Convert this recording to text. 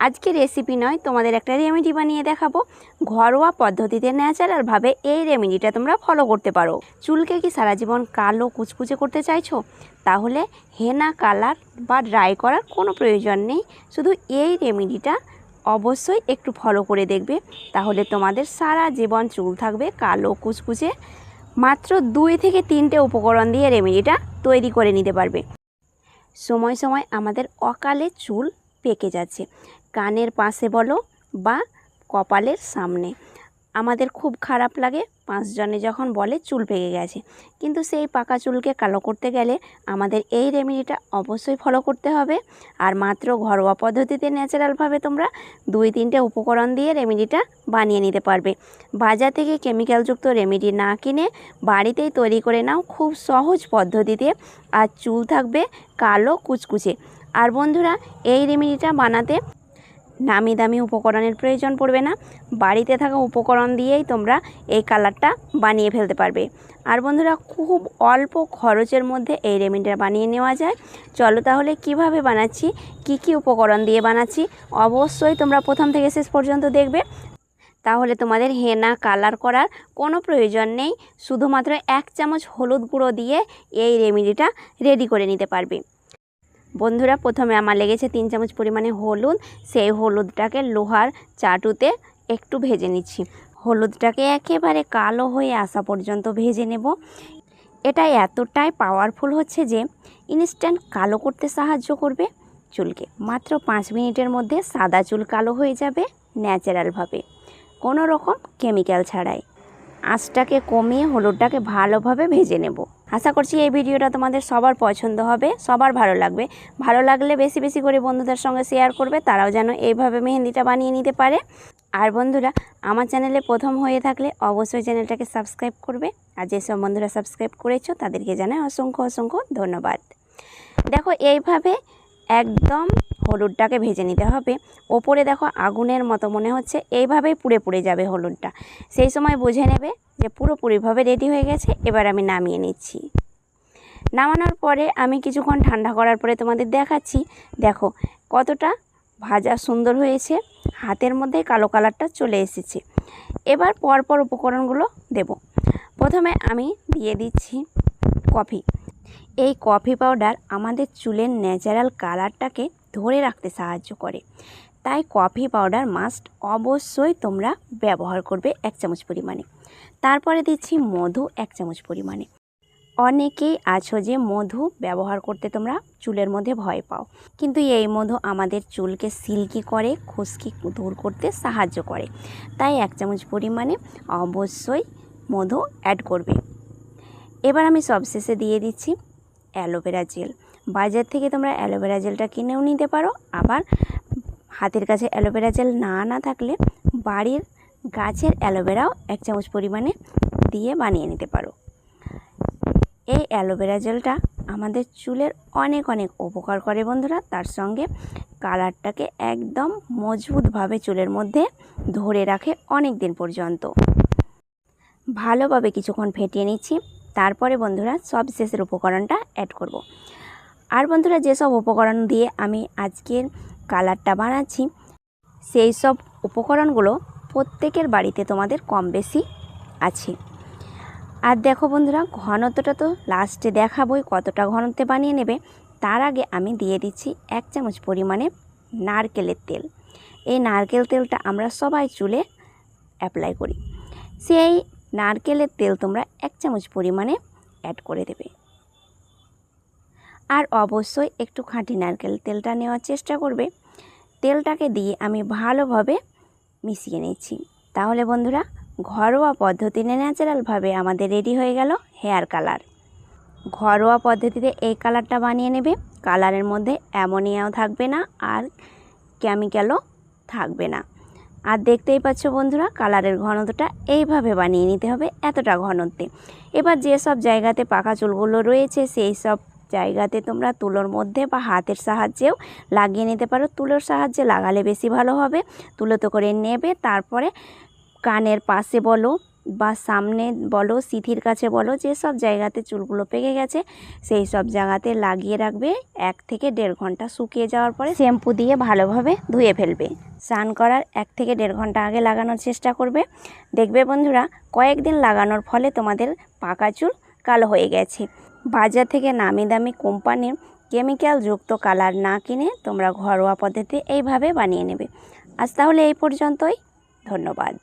আজকে রেসিপি নয়, তোমাদের একটা রেমেডি বানিয়ে দেখাবো। ঘরোয়া পদ্ধতিতে ন্যাচারালভাবে এই রেমেডিটা তোমরা ফলো করতে পারো। চুলকে কি সারা জীবন কালো কুচকুচে করতে চাইছো? তাহলে হেনা কালার বা ড্রাই করার কোনো প্রয়োজন নেই। শুধু এই রেমেডিটা অবশ্যই একটু ফলো করে দেখবে। তাহলে তোমাদের সারা জীবন চুল থাকবে কালো কুচকুচে। মাত্র দুই থেকে তিনটে উপকরণ দিয়ে রেমেডিটা তৈরি করে নিতে পারবে। সময় সময় আমাদের অকালে চুল পেকে যাচ্ছে। কানের পাশে বলো বা কপালের সামনে। আমাদের খুব খারাপ লাগে পাঁচজনে যখন বলে চুল পেকে গেছে। কিন্তু সেই পাকা চুলকে কালো করতে গেলে আমাদের এই রেমেডিটা অবশ্যই ফলো করতে হবে। আর মাত্র ঘরোয়া পদ্ধতিতে ন্যাচারালভাবে তোমরা দুই তিনটে উপকরণ দিয়ে রেমেডিটা বানিয়ে নিতে পারবে। বাজার থেকে কেমিক্যালযুক্ত রেমেডি না কিনে বাড়িতেই তৈরি করে নাও খুব সহজ পদ্ধতিতে। আর চুল থাকবে কালো কুচকুচে। আর বন্ধুরা, এই রেমেডিটা বানাতে নামি দামি উপকরণের প্রয়োজন পড়বে না। বাড়িতে থাকা উপকরণ দিয়েই তোমরা এই কালারটা বানিয়ে ফেলতে পারবে। আর বন্ধুরা, খুব অল্প খরচের মধ্যে এই রেমেডিটা বানিয়ে নেওয়া যায়। চলো তাহলে কীভাবে বানাচ্ছি, কি কি উপকরণ দিয়ে বানাচ্ছি, অবশ্যই তোমরা প্রথম থেকে শেষ পর্যন্ত দেখবে। তাহলে তোমাদের হেনা, কালার করার কোনো প্রয়োজন নেই। শুধুমাত্র এক চামচ হলুদ গুঁড়ো দিয়ে এই রেমেডিটা রেডি করে নিতে পারবে। বন্ধুরা, প্রথমে আমার লেগেছে তিন চামচ পরিমাণে হলুদ। সেই হলুদটাকে লোহার চাটুতে একটু ভেজে নিচ্ছি। হলুদটাকে একেবারে কালো হয়ে আসা পর্যন্ত ভেজে নেব। এটা এতটাই পাওয়ারফুল হচ্ছে যে ইনস্ট্যান্ট কালো করতে সাহায্য করবে চুলকে। মাত্র পাঁচ মিনিটের মধ্যে সাদা চুল কালো হয়ে যাবে ন্যাচারালভাবে কোনো রকম কেমিক্যাল ছাড়াই। আঁচটাকে কমিয়ে হলুদটাকে ভালোভাবে ভেজে নেব। আশা করছি এই ভিডিওটা তোমাদের সবার পছন্দ হবে, সবার ভালো লাগবে। ভালো লাগলে বেশি বেশি করে বন্ধুদের সঙ্গে শেয়ার করবে, তারাও যেন এইভাবে মেহেন্দিটা বানিয়ে নিতে পারে। আর বন্ধুরা, আমার চ্যানেলে প্রথম হয়ে থাকলে অবশ্যই চ্যানেলটাকে সাবস্ক্রাইব করবে। আর যেসব বন্ধুরা সাবস্ক্রাইব করেছ, তাদেরকে জানায় অসংখ্য অসংখ্য ধন্যবাদ। দেখো, এইভাবে একদম হলুদটাকে ভেজে নিতে হবে। ওপরে দেখো আগুনের মতো মনে হচ্ছে, এইভাবেই পুড়ে পুড়ে যাবে হলুদটা। সেই সময় বুঝে নেবে যে পুরোপুরিভাবে রেডি হয়ে গেছে, এবার আমি নামিয়ে নিচ্ছি। নামানোর পরে আমি কিছুক্ষণ ঠান্ডা করার পরে তোমাদের দেখাচ্ছি। দেখো কতটা ভাজা সুন্দর হয়েছে, হাতের মধ্যে কালো কালারটা চলে এসেছে। এবার পরপর উপকরণগুলো দেব। প্রথমে আমি দিয়ে দিচ্ছি কফি। এই কফি পাউডার আমাদের চুলের ন্যাচারাল কালারটাকে ধরে রাখতে সাহায্য করে। তাই কফি পাউডার মাস্ট অবশ্যই তোমরা ব্যবহার করবে এক চামচ পরিমাণে। তারপরে দিচ্ছি মধু এক চামচ পরিমাণে। অনেকেই আছো যে মধু ব্যবহার করতে তোমরা চুলের মধ্যে ভয় পাও। কিন্তু এই মধু আমাদের চুলকে সিল্কি করে, খুশকি দূর করতে সাহায্য করে। তাই এক চামচ পরিমাণে অবশ্যই মধু অ্যাড করবে। এবার আমি সবশেষে দিয়ে দিচ্ছি অ্যালোভেরা জেল। বাজার থেকে তোমরা অ্যালোভেরা জেলটা কিনেও নিতে পারো। আবার হাতের কাছে অ্যালোভেরা জেল না না থাকলে বাড়ির গাছের অ্যালোভেরাও এক চামচ পরিমাণে দিয়ে বানিয়ে নিতে পারো। এই অ্যালোভেরা জেলটা আমাদের চুলের অনেক অনেক উপকার করে বন্ধুরা। তার সঙ্গে কালারটাকে একদম মজবুতভাবে চুলের মধ্যে ধরে রাখে অনেক দিন পর্যন্ত। ভালোভাবে কিছুক্ষণ ফেটিয়ে নিচ্ছি। তারপরে বন্ধুরা সব শেষের উপকরণটা অ্যাড করব। আর বন্ধুরা যেসব উপকরণ দিয়ে আমি আজকের কালারটা বানাচ্ছি, সেই সব উপকরণগুলো প্রত্যেকের বাড়িতে তোমাদের কম বেশি আছে। আর দেখো বন্ধুরা, ঘনত্বটা তো লাস্টে দেখাবই কতটা ঘনত্বে বানিয়ে নেবে। তার আগে আমি দিয়ে দিচ্ছি এক চামচ পরিমাণে নারকেলের তেল। এই নারকেল তেলটা আমরা সবাই চুলে অ্যাপ্লাই করি। সেই নারকেলের তেল তোমরা এক চামচ পরিমাণে অ্যাড করে দেবে। আর অবশ্যই একটু খাঁটি নারকেল তেলটা নেওয়ার চেষ্টা করবে। তেলটাকে দিয়ে আমি ভালোভাবে মিশিয়ে নিচ্ছি। তাহলে বন্ধুরা, ঘরোয়া পদ্ধতিতে ন্যাচারালভাবে আমাদের রেডি হয়ে গেল হেয়ার কালার। ঘরোয়া পদ্ধতিতে এই কালারটা বানিয়ে নেবে। কালারের মধ্যে অ্যামোনিয়াও থাকবে না আর কেমিক্যালও থাকবে না। আর দেখতেই পাচ্ছ বন্ধুরা, কালারের ঘনত্বটা এইভাবে বানিয়ে নিতে হবে এতটা ঘনত্বে। এবার যেসব জায়গাতে পাকা চুলগুলো রয়েছে, সেই সব জায়গাতে তোমরা তুলোর মধ্যে বা হাতের সাহায্যেও লাগিয়ে নিতে পারো। তুলোর সাহায্যে লাগালে বেশি ভালো হবে। তুলোতে করে নেবে। তারপরে কানের পাশে বলো বা সামনে বলো, সিথির কাছে বলো যেসব জায়গাতে চুলগুলো পেকে গেছে, সেই সব জায়গাতে লাগিয়ে রাখবে। এক থেকে দেড় ঘণ্টা শুকিয়ে যাওয়ার পরে শ্যাম্পু দিয়ে ভালোভাবে ধুয়ে ফেলবে। স্নান করার এক থেকে দেড় ঘণ্টা আগে লাগানোর চেষ্টা করবে। দেখবে বন্ধুরা, কয়েকদিন লাগানোর ফলে তোমাদের পাকা চুল কালো হয়ে গেছে। বাজার থেকে নামি দামি কোম্পানির কেমিক্যালযুক্ত কালার না কিনে তোমরা ঘরোয়া পদ্ধতি এইভাবে বানিয়ে নেবে। আজ তাহলে এই পর্যন্তই। ধন্যবাদ।